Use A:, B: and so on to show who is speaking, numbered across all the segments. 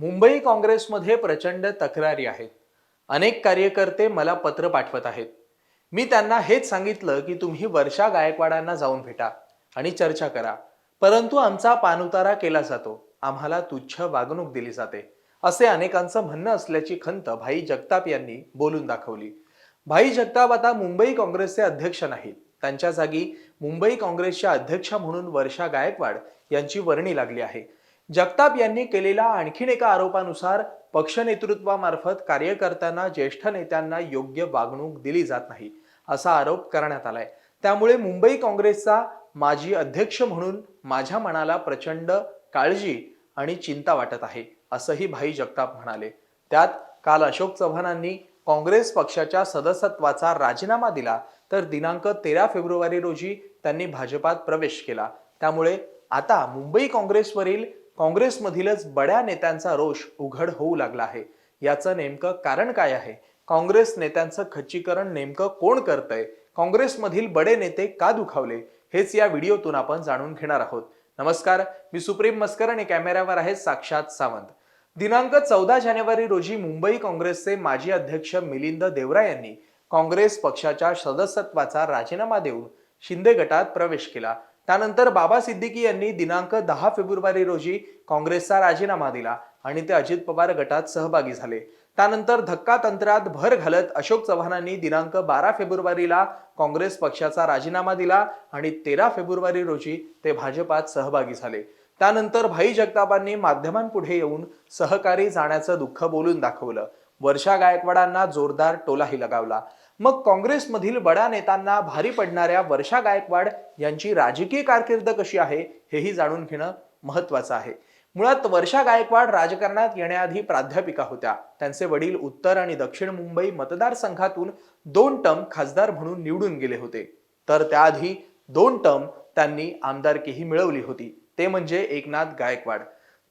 A: मुंबई काँग्रेसमध्ये प्रचंड तक्रारी आहेत. अनेक कार्यकर्ते मला पत्र पाठवत आहेत. मी त्यांना हेच सांगितलं की तुम्ही वर्षा गायकवाडांना जाऊन भेटा आणि चर्चा करा. परंतु आमचा पाणउतारा केला जातो. आम्हाला तुच्छ वागणूक दिली जाते. असे अनेकांचं म्हणणं असल्याची खंत भाई जगताप यांनी बोलून दाखवली. भाई जगताप आता मुंबई काँग्रेसचे अध्यक्ष नाहीत. त्यांच्या जागी मुंबई काँग्रेसच्या अध्यक्षा म्हणून वर्षा गायकवाड यांची वर्णी लागली आहे. जगताप यांनी केलेल्या आणखीन एका आरोपानुसार पक्ष नेतृत्वामार्फत कार्यकर्त्यांना ज्येष्ठ नेत्यांना योग्य वागणूक दिली जात नाही असा आरोप करण्यात आलाय. त्यामुळे मुंबई काँग्रेसचा माजी अध्यक्ष म्हणून माझ्या मनाला प्रचंड काळजी आणि चिंता वाटत आहे असंही भाई जगताप म्हणाले. त्यात काल अशोक चव्हाणांनी काँग्रेस पक्षाच्या सदस्यत्वाचा राजीनामा दिला तर दिनांक तेरा फेब्रुवारी रोजी त्यांनी भाजपात प्रवेश केला. त्यामुळे आता मुंबई काँग्रेसवरील काँग्रेसमधीलच बड्या नेत्यांचा रोष उघड होऊ लागला आहे. याचं नेमकं कारण काय आहे? काँग्रेस नेत्यांचं खच्चीकरण नेमकं कोण करतंय? काँग्रेसमधील बडे नेते का दुखावले? हेच या व्हिडिओतून आपण जाणून घेणार आहोत. नमस्कार मी सुप्रीम मस्कर आणि कॅमेऱ्यावर आहे साक्षात सावंत. दिनांक चौदा जानेवारी रोजी मुंबई काँग्रेसचे माजी अध्यक्ष मिलिंद देवरा यांनी काँग्रेस पक्षाच्या सदस्यत्वाचा राजीनामा देऊन शिंदे गटात प्रवेश केला. त्यानंतर बाबा सिद्दीकी यांनी दिनांक दहा फेब्रुवारी रोजी काँग्रेसचा राजीनामा दिला आणि ते अजित पवार गटात सहभागी झाले. त्यानंतर धक्का तंत्रात भर घालत अशोक चव्हाणांनी दिनांक बारा फेब्रुवारीला काँग्रेस पक्षाचा राजीनामा दिला आणि तेरा फेब्रुवारी रोजी ते भाजपात सहभागी झाले. त्यानंतर भाई जगतापांनी माध्यमांपुढे येऊन सहकारी जाण्याचं दुःख बोलून दाखवलं. वर्षा गायकवाडांना जोरदार टोलाही लगावला. मग काँग्रेसमधील बड्या नेत्यांना भारी पडणाऱ्या वर्षा गायकवाड यांची राजकीय कारकीर्द कशी आहे हेही जाणून घेणं महत्वाचं आहे. मुळात वर्षा गायकवाड राजकारणात येण्याआधी प्राध्यापिका होत्या. त्यांचे वडील उत्तर आणि दक्षिण मुंबई मतदारसंघातून दोन टर्म खासदार म्हणून निवडून गेले होते. तर त्याआधी दोन टर्म त्यांनी आमदारकीही मिळवली होती. ते म्हणजे एकनाथ गायकवाड.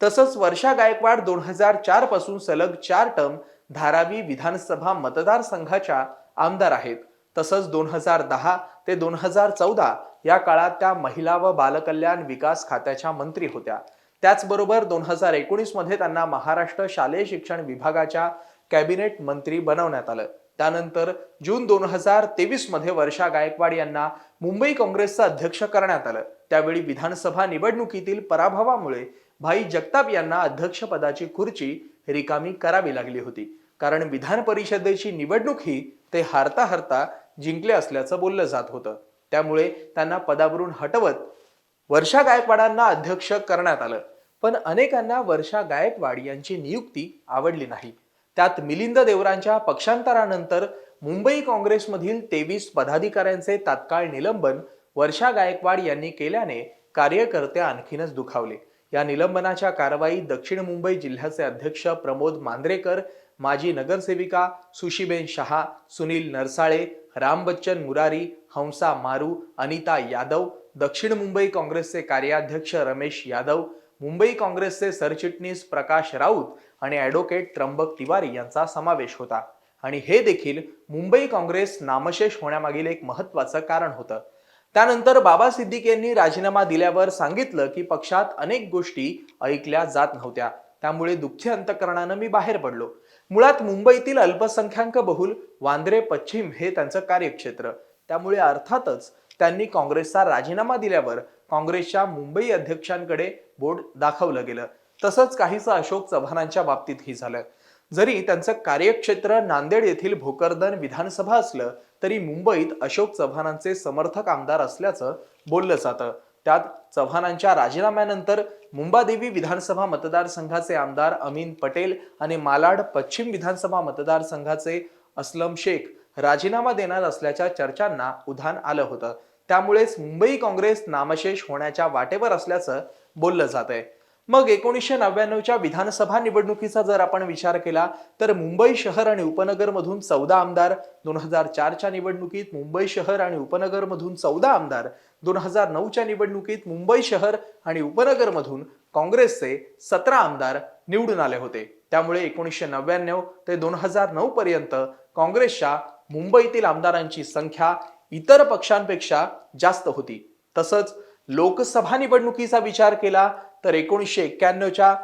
A: तसंच वर्षा गायकवाड दोन हजार चारपासून सलग चार टर्म धारावी विधानसभा मतदारसंघाच्या आमदार आहेत. तसंच दोन हजार दहा ते दोन हजार चौदा या काळात त्या महिला व बालकल्याण विकास खात्याच्या मंत्री होत्या. त्याचबरोबर दोन हजार एकोणीसमध्ये त्यांना महाराष्ट्र शालेय शिक्षण विभागाच्या कॅबिनेट मंत्री बनवण्यात आलं. त्यानंतर जून दोन हजार तेवीसमध्ये वर्षा गायकवाड यांना मुंबई काँग्रेसचं अध्यक्ष करण्यात आलं. त्यावेळी विधानसभा निवडणुकीतील पराभवामुळे भाई जगताप यांना अध्यक्षपदाची खुर्ची रिकामी करावी लागली होती. कारण विधान परिषदेची निवडणूक ही ते हारता हारता जिंकले असल्याचं बोललं जात होतं. त्यामुळे त्यांना पदावरून हटवत वर्षा गायकवाडांना अध्यक्ष करण्यात आलं. पण अनेकांना वर्षा गायकवाड यांची नियुक्ती आवडली नाही. त्यात मिलिंद देवरांच्या पक्षांतरानंतर मुंबई काँग्रेसमधील तेवीस पदाधिकाऱ्यांचे तात्काळ निलंबन वर्षा गायकवाड यांनी केल्याने कार्यकर्ते आणखीनच दुखावले. या निलंबनाच्या कारवाईत दक्षिण मुंबई जिल्ह्याचे अध्यक्ष प्रमोद मांद्रेकर माजी नगरसेविका सुशीबेन शहा सुनील नरसाळे राम बच्चन मुरारी हंसा मारू अनिता यादव दक्षिण मुंबई काँग्रेसचे कार्याध्यक्ष रमेश यादव मुंबई काँग्रेसचे सरचिटणीस प्रकाश राऊत आणि ॲडव्होकेट त्र्यंबक तिवारी यांचा समावेश होता. आणि हे देखील मुंबई काँग्रेस नामशेष होण्यामागील एक महत्वाचं कारण होतं. त्यानंतर बाबा सिद्दीक यांनी राजीनामा दिल्यावर सांगितलं की पक्षात अनेक गोष्टी ऐकल्या जात नव्हत्या. त्यामुळे दुःखी अंतकरणानं मी बाहेर पडलो. मुळात मुंबईतील अल्पसंख्याक बहुल वांद्रे पश्चिम हे त्यांचं कार्यक्षेत्र. त्यामुळे अर्थातच त्यांनी काँग्रेसचा राजीनामा दिल्यावर काँग्रेसच्या मुंबई अध्यक्षांकडे बोर्ड दाखवलं गेलं. तसंच काहीसं अशोक चव्हाणांच्या बाबतीतही झालं. जरी त्यांचं कार्यक्षेत्र नांदेड येथील भोकरदन विधानसभा असलं तरी मुंबईत अशोक चव्हाणांचे समर्थक आमदार असल्याचं बोललं जातं. त्यात चव्हाणांच्या राजीनाम्यानंतर मुंबादेवी विधानसभा मतदारसंघाचे आमदार अमीन पटेल आणि मालाड पश्चिम विधानसभा मतदारसंघाचे असलम शेख राजीनामा देणार असल्याच्या चर्चांना उधाण आलं होतं. त्यामुळेच मुंबई काँग्रेस नामशेष होण्याच्या वाटेवर असल्याचं बोललं जात आहे मग एकोणीसशे नव्याण्णवच्या विधानसभा निवडणुकीचा जर आपण विचार केला तर मुंबई शहर आणि उपनगरमधून चौदा आमदार दोन हजार चारच्या निवडणुकीत मुंबई शहर आणि उपनगरमधून चौदा आमदार दोन हजार नऊच्या निवडणुकीत मुंबई शहर आणि उपनगरमधून काँग्रेसचे सतरा आमदार निवडून आले होते. त्यामुळे एकोणीसशे नव्याण्णव ते दोन हजार नऊ पर्यंत काँग्रेसच्या मुंबईतील आमदारांची संख्या इतर पक्षांपेक्षा जास्त होती. तसंच लोकसभा निवडणुकीचा विचार केला तर एकोणीसशे एक्क्याण्णवच्या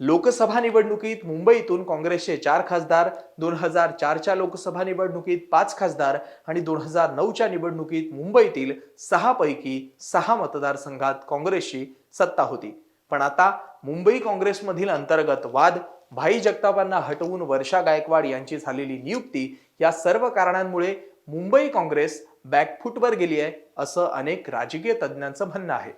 A: लोकसभा निवडणुकीत मुंबईतून काँग्रेसचे चार खासदार दोन हजार चारच्या लोकसभा निवडणुकीत पाच खासदार आणि दोन हजार नऊच्या निवडणुकीत मुंबईतील सहा पैकी सहा मतदारसंघात काँग्रेसची सत्ता होती. पण आता मुंबई काँग्रेसमधील अंतर्गत वाद भाई जगतापांना हटवून वर्षा गायकवाड यांची झालेली नियुक्ती या सर्व कारणांमुळे मुंबई काँग्रेस बॅकफूटवर गेली आहे असं अनेक राजकीय तज्ज्ञांचं म्हणणं आहे.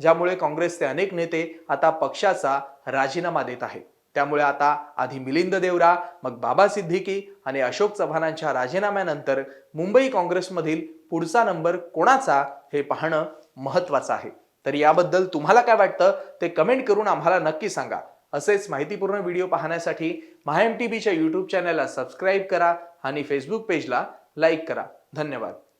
A: ज्यामुळे काँग्रेसचे अनेक नेते आता पक्षाचा राजीनामा देत आहेत. त्यामुळे आता आधी मिलिंद देवरा मग बाबा सिद्दीकी आणि अशोक चव्हाणांच्या राजीनाम्यानंतर मुंबई काँग्रेसमधील पुढचा नंबर कोणाचा हे पाहणं महत्वाचं आहे. तर याबद्दल तुम्हाला काय वाटतं ते कमेंट करून आम्हाला नक्की सांगा. असेच माहितीपूर्ण व्हिडिओ पाहण्यासाठी महाएम टी बीच्या यूट्यूब चॅनलला सबस्क्राईब करा आणि फेसबुक पेजला लाईक करा. धन्यवाद.